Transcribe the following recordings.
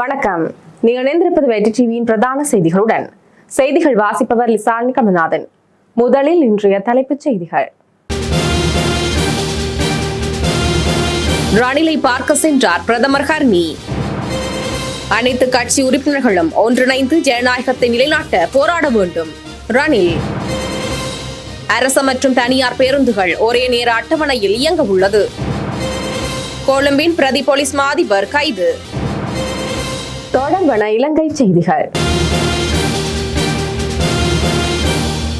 வணக்கம். நீங்கள் இணைந்திருப்பது வெற்றி டிவியின் பிரதான செய்திகளுடன். செய்திகள் வாசிப்பவர் லிசாலினி கமல்நாதன். முதலில் இன்றைய தலைப்புச் செய்திகள். ரணிலை பார்க்க சென்றார் பிரதமர் ஹர்னி அனைத்து கட்சி உறுப்பினர்களும் ஒன்றிணைந்து ஜனநாயகத்தை நிலைநாட்ட போராட வேண்டும். ரணில். அரசு மற்றும் தனியார் பேருந்துகள் ஒரே நேர அட்டவணையில் இயங்க உள்ளது. கொழும்பின் பிரதி போலீஸ் மாதிபர் கைது. தொடர்பன இலங்கை செய்திகள்.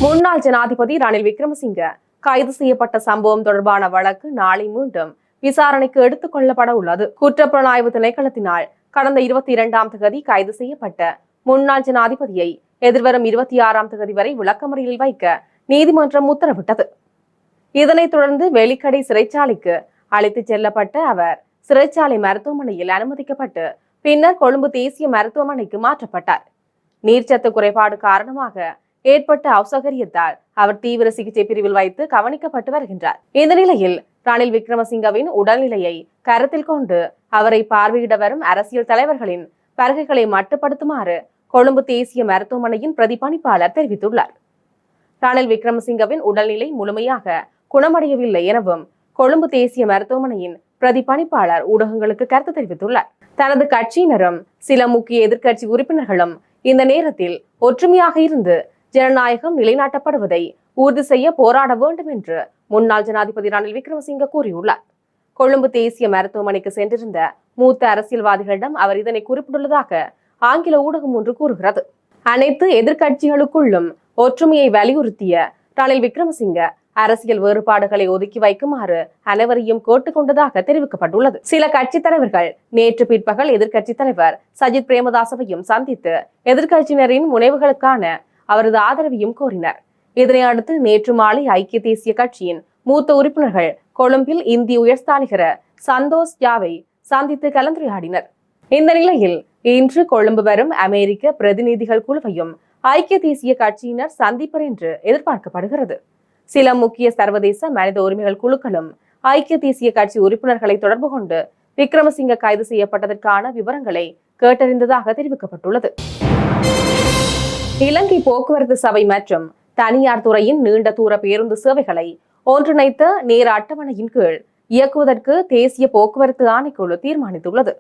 முன்னாள் ஜனாதிபதி ரணில் விக்ரமசிங்க கைது செய்யப்பட்ட சம்பவம் தொடர்பான வழக்கு நாளை மீண்டும் விசாரணைக்கு எடுத்துக் கொள்ளப்பட உள்ளது. குற்றப்புலனாய்வு திணைக்களத்தினால் கடந்த இருபத்தி இரண்டாம் தேதி கைது செய்யப்பட்ட முன்னாள் ஜனாதிபதியை எதிர்வரும் இருபத்தி ஆறாம் தேதி வரை விளக்கமறியில் வைக்க நீதிமன்றம் உத்தரவிட்டது. இதனைத் தொடர்ந்து வெலிக்கடை சிறைச்சாலைக்கு அழைத்துச் செல்லப்பட்ட அவர் சிறைச்சாலை மருத்துவமனையில் அனுமதிக்கப்பட்டு பின்னர் கொழும்பு தேசிய மருத்துவமனைக்கு மாற்றப்பட்டார். நீர்ச்சத்து குறைபாடு காரணமாக ஏற்பட்ட அசௌகரியத்தால் அவர் தீவிர சிகிச்சை பிரிவில் வைத்து கவனிக்கப்பட்டு வருகின்றார். இந்த நிலையில் ரணில் விக்ரமசிங்கவின் உடல்நிலையை கருத்தில் கொண்டு அவரை பார்வையிட வரும் அரசியல் தலைவர்களின் வருகைகளை மட்டுப்படுத்துமாறு கொழும்பு தேசிய மருத்துவமனையின் பிரதிபணிப்பாளர் தெரிவித்துள்ளார். ரணில் விக்ரமசிங்கவின் உடல்நிலை முழுமையாக குணமடையவில்லை எனவும் கொழும்பு தேசிய மருத்துவமனையின் பிரதிபணிப்பாளர் ஊடகங்களுக்கு கருத்து தெரிவித்துள்ளார். தனது கட்சியினரும் சில முக்கிய எதிர்க்கட்சி உறுப்பினர்களும் இந்த நேரத்தில் ஒற்றுமையாக இருந்து ஜனநாயகம் நிலைநாட்டப்படுவதை உறுதி செய்ய போராட வேண்டும் என்று முன்னாள் ஜனாதிபதி ரணில் விக்ரமசிங்க கூறியுள்ளார். கொழும்பு தேசிய மருத்துவமனைக்கு சென்றிருந்த மூத்த அரசியல்வாதிகளிடம் அவர் இதனை குறிப்பிட்டுள்ளதாக ஆங்கில ஊடகம் ஒன்று கூறுகிறது. அனைத்து எதிர்க்கட்சிகளுக்குள்ளும் ஒற்றுமையை வலியுறுத்திய ரணில் விக்ரமசிங்க அரசியல் வேறுபாடுகளை ஒதுக்கி வைக்குமாறு அனைவரையும் கேட்டுக்கொண்டதாக தெரிவிக்கப்பட்டுள்ளது. சில கட்சித் தலைவர்கள் நேற்று பிற்பகல் எதிர்க்கட்சி தலைவர் சஜித் பிரேமதாசவையும் சந்தித்து எதிர்க்கட்சியினரின் முனைவுகளுக்கான அவரது ஆதரவையும் கோரினர். இதனை அடுத்து நேற்று மாலை ஐக்கிய தேசிய கட்சியின் மூத்த உறுப்பினர்கள் கொழும்பில் இந்திய உயர்ஸ்தானிகர சந்தோஷ் யாவை சந்தித்து கலந்துரையாடினர். இந்த நிலையில் இன்று கொழும்பு வரும் அமெரிக்க பிரதிநிதிகள் குழுவையும் ஐக்கிய தேசிய கட்சியினர் சந்திப்பர் என்று எதிர்பார்க்கப்படுகிறது. சில முக்கிய சர்வதேச மனித உரிமைகள் குழுக்களும் ஐக்கிய தேசிய கட்சி உறுப்பினர்களை தொடர்பு கொண்டு விக்ரமசிங்க கைது செய்யப்பட்டதற்கான விவரங்களை கேட்டறிந்ததாக தெரிவிக்கப்பட்டுள்ளது. இலங்கை போக்குவரத்து சபை மற்றும் தனியார் துறையின் நீண்ட தூர பேருந்து சேவைகளை ஒன்றிணைத்த நேர அட்டவணையின் கீழ் இயக்குவதற்கு தேசிய போக்குவரத்து ஆணைக்குழு தீர்மானித்துள்ளது.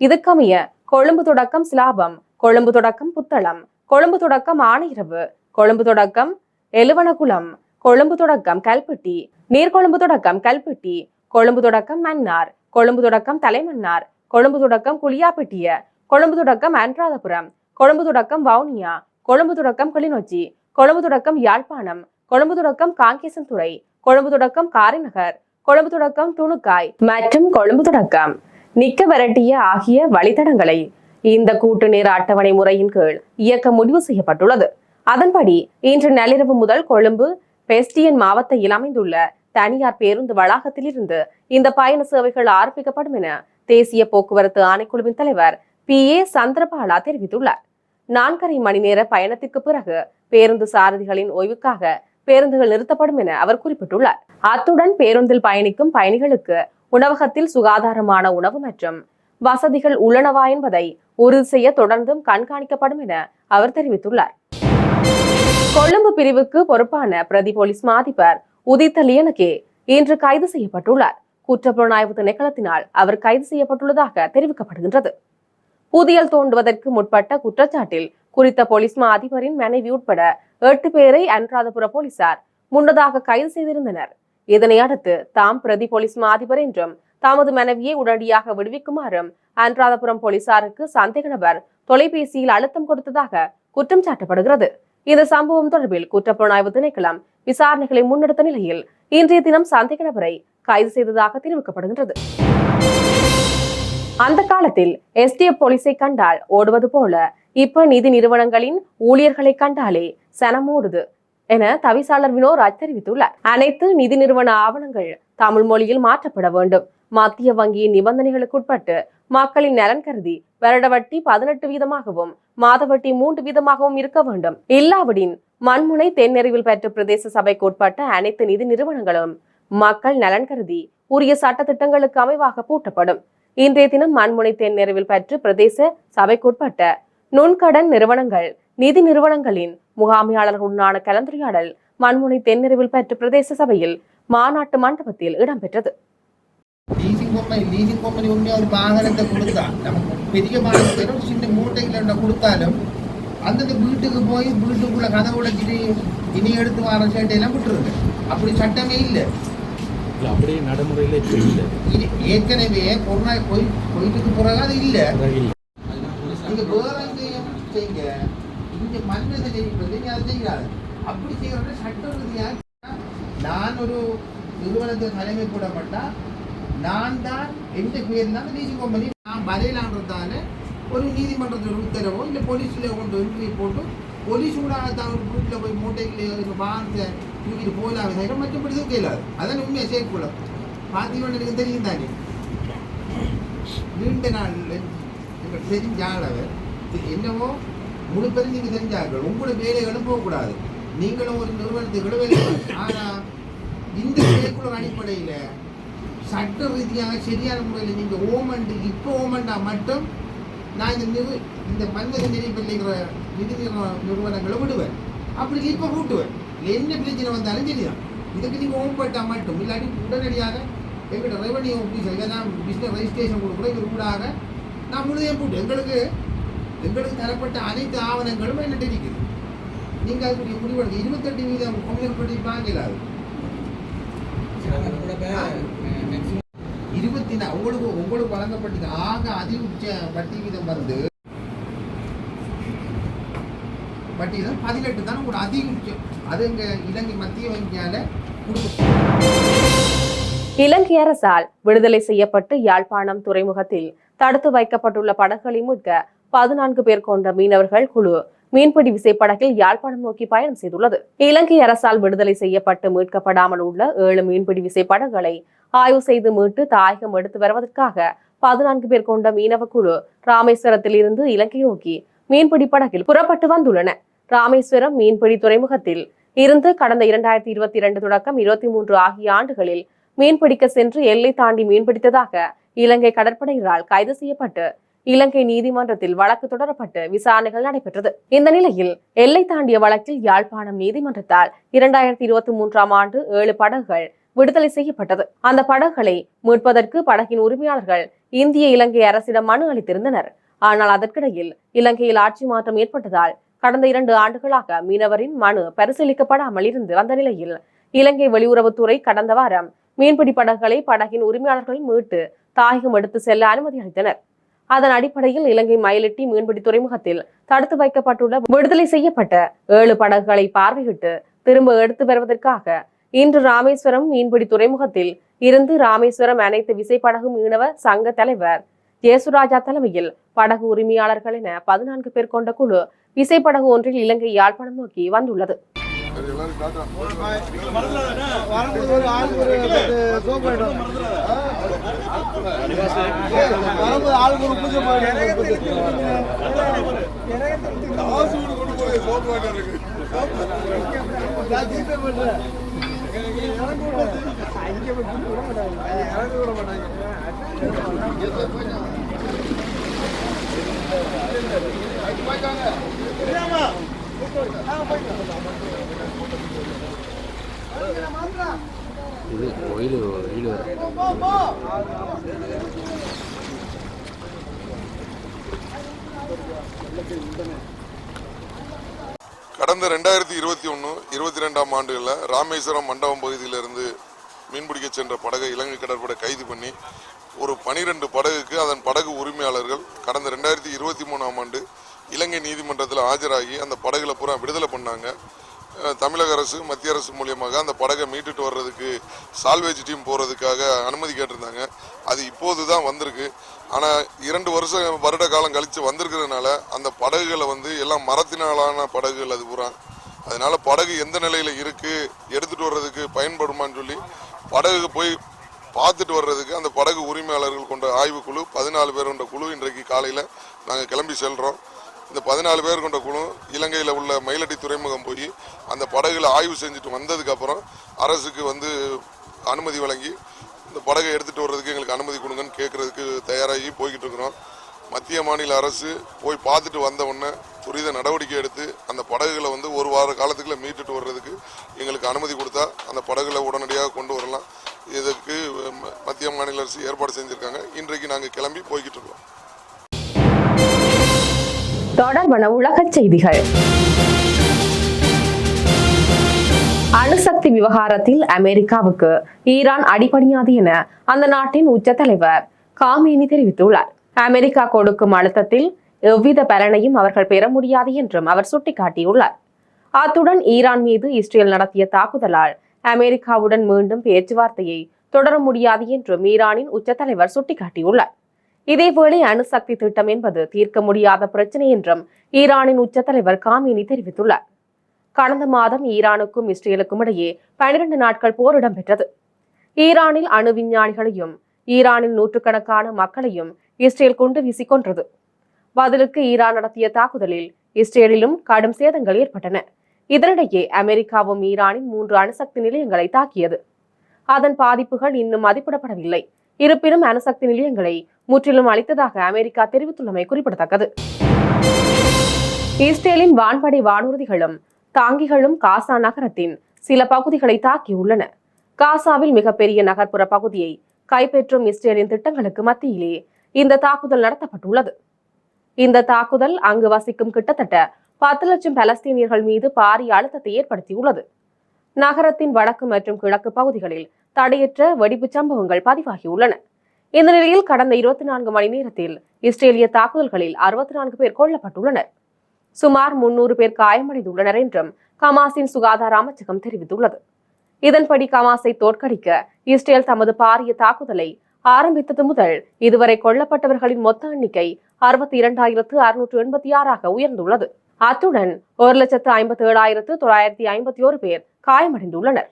இதுக்கமைய கொழும்பு தொடக்கம் சிலாபம் கொழும்பு தொடக்கம் புத்தளம் கொழும்பு தொடக்கம் ஆணையரவு கொழும்பு தொடக்கம் எலுவனகுளம் கொழும்பு தொடக்கம் கல்பெட்டி நீர்கொழும்பு தொடக்கம் கல்பெட்டி கொழும்பு தொடக்கம் மன்னார் கொழும்பு தொடக்கம் தலைமன்னார் கொழும்பு தொடக்கம் குளியாப்பட்டிய கொழும்பு தொடக்கம் அன்றாதபுரம் கொழும்பு தொடக்கம் வவுனியா கொழும்பு தொடக்கம் கிளிநொச்சி கொழும்பு தொடக்கம் யாழ்ப்பாணம் கொழும்பு தொடக்கம் காங்கேசன்துறை கொழும்பு தொடக்கம் காரிநகர் கொழும்பு தொடக்கம் துணுக்காய் மற்றும் கொழும்பு தொடக்கம் நிக்க விரட்டிய ஆகிய வழித்தடங்களை இந்த கூட்டு நேர அட்டவணை முறையின் கீழ் இயக்க முடிவு செய்யப்பட்டுள்ளது அதன்படி இன்று நள்ளிரவு முதல் கொழும்பு பெஸ்டியன் மாவட்டத்தில் அமைந்துள்ள தனியார் பேருந்து வளாகத்திலிருந்து இந்த பயண சேவைகள் ஆரம்பிக்கப்படும் என தேசிய போக்குவரத்து ஆணைக்குழுவின் தலைவர் பி. ஏ. சந்திரபாலா தெரிவித்துள்ளார். நான்கரை மணி நேர பயணத்திற்கு பிறகு பேருந்து சாரதிகளின் ஓய்வுக்காக பேருந்துகள் நிறுத்தப்படும் என அவர் குறிப்பிட்டுள்ளார். அத்துடன் பேருந்தில் பயணிக்கும் பயணிகளுக்கு உணவகத்தில் சுகாதாரமான உணவு மற்றும் வசதிகள் உள்ளனவா என்பதை உறுதி செய்ய தொடர்ந்தும் கண்காணிக்கப்படும் என அவர் தெரிவித்துள்ளார். கொழும்பு பிரிவுக்கு பொறுப்பான பிரதி போலீஸ் மாதிபர் உதித்த லியனகே இன்று கைது செய்யப்பட்டுள்ளார். குற்றப்புலனாய்வு திணைக்களத்தினால் அவர் கைது செய்யப்பட்டுள்ளதாக தெரிவிக்கப்படுகின்றது. புதியல் தோண்டுவதற்கு முற்பட்ட குற்றச்சாட்டில் குறித்த போலீஸ் மா அதிபரின் மனைவி உட்பட எட்டு பேரை அனுராதபுர போலீசார் முன்னதாக கைது செய்திருந்தனர். இதனை அடுத்து தாம் பிரதி போலீஸ் மா அதிபர் என்றும் தமது மனைவியை உடனடியாக விடுவிக்குமாறும் அனுராதபுரம் போலீசாருக்கு சந்தேக நபர் தொலைபேசியில் அழுத்தம் கொடுத்ததாக குற்றம் சாட்டப்படுகிறது. இந்த சம்பவம் தொடர்பில் குற்றப்புலனாய்வு திணைக்களம் விசாரணைகளை முன்னெடுத்த நிலையில் இன்றைய தினம் சந்தேக நபரை கைது செய்ததாக தெரிவிக்கப்படுகின்றது. அந்த காலத்தில் எஸ்டிஎஃப் போலீஸை கண்டால் ஓடுவது போல இப்ப நிதி நிறுவனங்களின் ஊழியர்களை கண்டாலே சனமோடுது என தவிசாளர் வினோராஜ் தெரிவித்துள்ளார். அனைத்து நிதி நிறுவன ஆவணங்கள் தமிழ் மொழியில் மாற்றப்பட வேண்டும். மத்திய வங்கியின் நிபந்தனைகளுக்குட்பட்டு மக்களின் நலன் கருதி வருட வட்டி பதினெட்டு வீதமாகவும் மாத வட்டி மூன்று வீதமாகவும் இருக்க வேண்டும். இல்லாவிடின் மண்முனை தென்னறிவில் பெற்ற பிரதேச சபைக்கு உட்பட்ட அனைத்து நிதி நிறுவனங்களும் மக்கள் நலன் கருதி உரிய சட்ட திட்டங்களுக்கு அமைவாக பூட்டப்படும். இன்றைய தினம் மண்முனை தென்னிரவில் பெற்று பிரதேச சபைக்குட்பட்ட நுண்கடன் நிறுவனங்கள் நிதி நிறுவனங்களின் முகாமையாளர்களுடனான கலந்துரையாடல் மண்முனை தென்னிரவில் பெற்ற பிரதேச சபையில் மாநாட்டு மண்டபத்தில் இடம்பெற்றது. லீசிங் கம்பெனி உண்மையா ஒரு வாகனத்தை கொடுத்தா நமக்கு பெரிய வாகனத்தை ஒரு சின்ன மூட்டையில் கொடுத்தாலும் அந்தந்த வீட்டுக்கு போய் வீட்டுக்குள்ள கதை உடைச்சிட்டு இனி எடுத்து வர சேட்டையெல்லாம் விட்டுருங்க அப்படி சட்டமே இல்லை இல்ல அப்படியே நடைமுறையில் இப்போ இல்லை ஏற்கனவே கொரோனா போய் போயிட்டு பிறகு அது இல்லை நீங்க வேற எங்கேயும் செய்யுங்க இங்க மண்ணை செய்யும்போது நீங்க அதை செய்யாது அப்படி செய்யறத சட்ட ரீதியாக நான் ஒரு நிறுவனத்தை தலைமை போடப்பட்டா நான் தான் எந்த பேர் தான் லீசிங் கம்பெனி. நான் வரையலான்றதால ஒரு நீதிமன்றத்தில் உத்தரவோ இல்லை போலீஸில் கொண்டு என்ட்ரி போட்டு போலீஸ் கூட தான் ஒரு குரூப்பில் போய் மூட்டைகள் வாகனத்தை தூக்கிட்டு போகலாம் தவிர மற்றபடி தூக்க இல்லாது அதான் உண்மையை சேர்க்கூட பார்த்தீங்கன்னா எனக்கு தெரியும் தானே. நீண்ட நாள் எங்களுக்கு தெரிஞ்ச அவர் என்னவோ முழு பேரும் நீங்கள் தெரிஞ்சார்கள். உங்களோட வேலைகளும் போகக்கூடாது. நீங்களும் ஒரு நிறுவனத்துக்கு வேலை ஆனால் இந்த வேலைக்குள்ள அடிப்படையில் சட்ட ரீதியாக சரியான முறையில் நீங்கள் ஓமண்டு இப்போ ஓமண்டா மட்டும் நான் இந்த நிறு இந்த நெறிப்பிள்ளைங்கிற நிதி நிறுவன நிறுவனங்களை விடுவேன். அப்படி இப்போ கூட்டுவேன். என்ன பிரச்சனை வந்தாலும் சரிதான் இதுக்கு நீங்கள் ஓம்பட்டா மட்டும். இல்லாட்டி உடனடியாக எங்களோட ரெவன்யூ ஆஃபீஸர் இதெல்லாம் பிஸ்னஸ் ரெஜிஸ்ட்ரேஷன் கொடுக்குற எங்கள் ஊடாக நான் முழுதையும் போட்டு எங்களுக்கு எங்களுக்கு தரப்பட்ட அனைத்து ஆவணங்களும் என்னட்டு இருக்குது. நீங்கள் அதுக்குரிய முடிவெடுங்க இருபத்தெட்டு வீதம் கம்யூனியன் படி வாங்கலாது இருபத்தி நாலு உங்களுக்கு உங்களுக்கு வழங்கப்பட்டது. ஆக அதி உச்ச வட்டி வீதம் வந்து வட்டி வீதம் பதினெட்டு தான் ஒரு அதி உச்சம். அது இங்க இலங்கை மத்திய வங்கியால் இலங்கை அரசால் விடுதலை செய்யப்பட்டு யாழ்ப்பாணம் துறைமுகத்தில் தடுத்து வைக்கப்பட்டுள்ள படகுகளை மீட்க பதினான்கு பேர் கொண்ட மீனவர்கள் குழு மீன்பிடி விசைப்படகில் யாழ்ப்பாணம் நோக்கி பயணம் செய்துள்ளது. இலங்கை அரசால் விடுதலை செய்யப்பட்டு மீட்கப்படாமல் உள்ள ஏழு மீன்பிடி விசைப்படகுகளை ஆய்வு செய்து மீட்டு தாயகம் எடுத்து வருவதற்காக பதினான்கு பேர் கொண்ட மீனவ குழு ராமேஸ்வரத்தில் இருந்து இலங்கை நோக்கி மீன்பிடி படகில் புறப்பட்டு வந்துள்ளன. ராமேஸ்வரம் மீன்பிடி துறைமுகத்தில் இருந்து கடந்த இரண்டாயிரத்தி இருபத்தி இரண்டு தொடக்கம் இருபத்தி மூன்று ஆகிய ஆண்டுகளில் மீன்பிடிக்க சென்று எல்லை தாண்டி மீன்பிடித்ததாக இலங்கை கடற்படையினரால் கைது செய்யப்பட்டு இலங்கை நீதிமன்றத்தில் வழக்கு தொடரப்பட்டு விசாரணைகள் நடைபெற்றது. இந்த நிலையில் எல்லை தாண்டிய வழக்கில் யாழ்ப்பாணம் நீதிமன்றத்தால் இரண்டாயிரத்தி இருபத்தி மூன்றாம் ஆண்டு ஏழு படகுகள் விடுதலை செய்யப்பட்டது. அந்த படகுகளை மீட்பதற்கு படகின் உரிமையாளர்கள் இந்திய இலங்கை அரசிடம் மனு அளித்திருந்தனர். ஆனால் அதற்கிடையில் இலங்கையில் ஆட்சி மாற்றம் ஏற்பட்டதால் கடந்த இரண்டு ஆண்டுகளாக மீனவரின் மனு பரிசீலிக்கப்படாமல் இருந்து வந்த நிலையில் இலங்கை வெளியுறவுத்துறை கடந்த வாரம் மீன்பிடி படகுகளை படகின் உரிமையாளர்கள் மீட்டு தாயகம் எடுத்து செல்ல அனுமதி அளித்தனர். அதன் அடிப்படையில் இலங்கை மயிலிட்டி மீன்பிடி துறைமுகத்தில் தடுத்து வைக்கப்பட்டுள்ள விடுதலை செய்யப்பட்ட ஏழு படகுகளை பார்வையிட்டு திரும்ப எடுத்து வருவதற்காக இன்று ராமேஸ்வரம் மீன்பிடி துறைமுகத்தில் இருந்து ராமேஸ்வரம் அனைத்து விசைப்படகு மீனவ சங்க தலைவர் ஜேசுராஜா தலைமையில் படகு உரிமையாளர்கள் என பதினான்கு பேர் கொண்ட குழு விசைப்படகு ஒன்றில் இலங்கை யாழ்ப்பாணம் நோக்கி வந்துள்ளது. வரும்போது ஒரு ஆளுக்கு ஒரு பத்து சோப்பு வரும்போது ஆளுக்கு ஒரு பூஜை பண்றேன் எனக்கு விட அங்கே போய் விட மாட்டாங்க போயிட்டாங்க. விட இது கோயில் வீடு கடந்த ரெண்டாயிரத்தி இருபத்தி ஒன்று இருபத்தி ரெண்டாம் ஆண்டுகளில் ராமேஸ்வரம் மண்டபம் பகுதியிலிருந்து மீன்பிடிக்க சென்ற படகை இலங்கை கடற்படை கைது பண்ணி ஒரு பனிரெண்டு படகுக்கு அதன் படகு உரிமையாளர்கள் கடந்த ரெண்டாயிரத்தி இருபத்தி மூணாம் ஆண்டு இலங்கை நீதிமன்றத்தில் ஆஜராகி அந்த படகுல பூரா விடுதலை பண்ணாங்க. தமிழக அரசு மத்திய அரசு மூலியமாக அந்த படகை மீட்டுட்டு வர்றதுக்கு சால்வேஜ் டீம் போகிறதுக்காக அனுமதி கேட்டிருந்தாங்க. அது இப்போது தான் வந்திருக்கு. ஆனால் இரண்டு வருஷம் வருட காலம் கழித்து வந்திருக்கிறதுனால அந்த படகுகளை வந்து எல்லாம் மரத்தினாலான படகுகள் அது பூரா. அதனால் படகு எந்த நிலையில் இருக்குது எடுத்துகிட்டு வர்றதுக்கு பயன்படுமான்னு சொல்லி படகு போய் பார்த்துட்டு வர்றதுக்கு அந்த படகு உரிமையாளர்கள் கொண்ட ஆய்வுக்குழு பதினாலு பேர் கொண்ட குழு இன்றைக்கு காலையில் நாங்கள் கிளம்பி செல்கிறோம் இந்த பதினாலு பேர் கொண்ட குழு இலங்கையில் உள்ள மயிலடி துறைமுகம் போய் அந்த படகுல ஆய்வு செஞ்சுட்டு வந்ததுக்கப்புறம் அரசுக்கு வந்து அனுமதி வழங்கி இந்த படகை எடுத்துகிட்டு வர்றதுக்கு எங்களுக்கு அனுமதி கொடுங்கன்னு கேட்குறதுக்கு தயாராகி போய்கிட்டு இருக்கிறோம். மத்திய மாநில அரசு போய் பார்த்துட்டு வந்த உடனே துரித நடவடிக்கை எடுத்து அந்த படகுகளை வந்து ஒரு வார காலத்துக்குள்ள மீட்டுட்டு வர்றதுக்கு எங்களுக்கு அனுமதி கொடுத்தா அந்த படகுகளை உடனடியாக கொண்டு வரலாம். இதற்கு ம- மத்திய மாநில அரசு ஏற்பாடு செஞ்சுருக்காங்க. இன்றைக்கு நாங்கள் கிளம்பி போய்கிட்டு இருக்கோம் தொடர்பான உலகச் செய்திகள். அணுசக்தி விவகாரத்தில் அமெரிக்காவுக்கு ஈரான் அடிபணியாது என அந்த நாட்டின் உச்ச தலைவர் காமேனி தெரிவித்துள்ளார். அமெரிக்கா கொடுக்கும் அழுத்தத்தில் எவ்வித பலனையும் அவர்கள் பெற முடியாது என்றும் அவர் சுட்டிக்காட்டியுள்ளார். அத்துடன் ஈரான் மீது இஸ்ரேல் நடத்திய தாக்குதலால் அமெரிக்காவுடன் மீண்டும் பேச்சுவார்த்தையை தொடர முடியாது என்றும் ஈரானின் உச்ச தலைவர் சுட்டிக்காட்டியுள்ளார். இதேவேளை அணுசக்தி திட்டம் என்பது தீர்க்க முடியாத பிரச்சனை என்றும் ஈரானின் உச்சத்தலைவர் காமினி தெரிவித்துள்ளார். கடந்த மாதம் ஈரானுக்கும் இஸ்ரேலுக்கும் இடையே பனிரெண்டு நாட்கள் போர் இடம்பெற்றது. ஈரானில் அணு விஞ்ஞானிகளையும் ஈரானில் நூற்றுக்கணக்கான மக்களையும் இஸ்ரேல் கொண்டு வீசிக் கொன்றது பதிலுக்கு ஈரான் நடத்திய தாக்குதலில் இஸ்ரேலிலும் கடும் சேதங்கள் ஏற்பட்டன. இதனிடையே அமெரிக்காவும் ஈரானின் மூன்று அணுசக்தி நிலையங்களை தாக்கியது. அதன் பாதிப்புகள் இன்னும் மதிப்பிடப்படவில்லை. இருப்பினும் அணுசக்தி நிலையங்களை முற்றிலும் அளித்ததாக அமெரிக்கா தெரிவித்துள்ளமை குறிப்பிடத்தக்கது. இஸ்ரேலின் வான்படை வானூர்திகளும் தாங்கிகளும் காசா நகரத்தின் சில பகுதிகளை தாக்கியுள்ளன. காசாவில் மிகப்பெரிய நகர்ப்புற பகுதியை கைப்பற்றும் இஸ்ரேலின் திட்டங்களுக்கு மத்தியிலே இந்த தாக்குதல் நடத்தப்பட்டுள்ளது. இந்த தாக்குதல் அங்கு வசிக்கும் கிட்டத்தட்ட பத்து லட்சம் பலஸ்தீனியர்கள் மீது பாரிய அழுத்தத்தை ஏற்படுத்தியுள்ளது. நகரத்தின் வடக்கு மற்றும் கிழக்கு பகுதிகளில் தடையற்ற வெடிப்புச் சம்பவங்கள் பதிவாகியுள்ளன. இந்த நிலையில் கடந்த இருபத்தி நான்கு மணி நேரத்தில் இஸ்ரேலிய தாக்குதல்களில் அறுபத்தி நான்கு பேர் கொல்லப்பட்டுள்ளனர். சுமார் முன்னூறு பேர் காயமடைந்துள்ளனர் என்றும் கமாஸின் சுகாதார அமைச்சகம் தெரிவித்துள்ளது. இதன்படி கமாஸை தோற்கடிக்க இஸ்ரேல் தமது பாரிய தாக்குதலை ஆரம்பித்தது முதல் இதுவரை கொல்லப்பட்டவர்களின் மொத்த எண்ணிக்கை அறுபத்தி இரண்டாயிரத்து அறுநூற்று எண்பத்தி ஆறாக உயர்ந்துள்ளது. அத்துடன் ஒரு லட்சத்து ஐம்பத்தி ஏழாயிரத்து தொள்ளாயிரத்தி ஐம்பத்தி ஒரு பேர் காயமடைந்துள்ளனர்.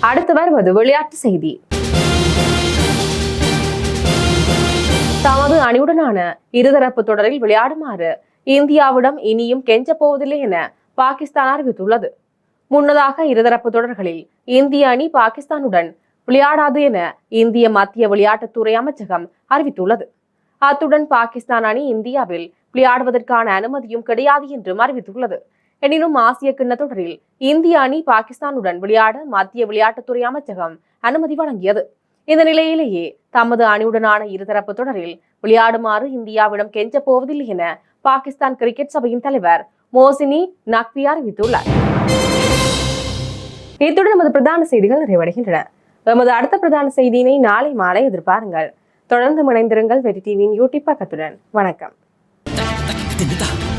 அடுத்து வருவது விளையாட்டு செய்தி. தமது அணியுடனான இருதரப்பு தொடரில் விளையாடுமாறு இந்தியாவிடம் இனியும் கெஞ்சப்போவதில்லை என பாகிஸ்தான் அறிவித்துள்ளது. முன்னதாக இருதரப்பு தொடர்களில் இந்திய அணி பாகிஸ்தானுடன் விளையாடாது என இந்திய மத்திய விளையாட்டுத்துறை அமைச்சகம் அறிவித்துள்ளது. அத்துடன் பாகிஸ்தான் அணி இந்தியாவில் விளையாடுவதற்கான அனுமதியும் கிடையாது என்றும் அறிவித்துள்ளது. எனினும் ஆசிய கிண்ண தொடரில் இந்திய அணி பாகிஸ்தானுடன் விளையாட மத்திய விளையாட்டுத்துறை அமைச்சகம் அனுமதி வழங்கியது. இந்த நிலையிலேயே தமது அணியுடனான இருதரப்பு தொடரில் விளையாடுமாறு இந்தியாவிடம் கெஞ்சப் போவதில்லை என பாகிஸ்தான் கிரிக்கெட் சபையின் தலைவர் மோசினி நக்வி அறிவித்துள்ளார். இத்துடன் நமது பிரதான செய்திகள் நிறைவடைகின்றன. நமது அடுத்த பிரதான செய்தியினை நாளை மாலை எதிர்பாருங்கள். தொடர்ந்து இணைந்திருங்கள் வெற்றி டிவியின் யூடியூப் பக்கத்துடன். வணக்கம். だけでた。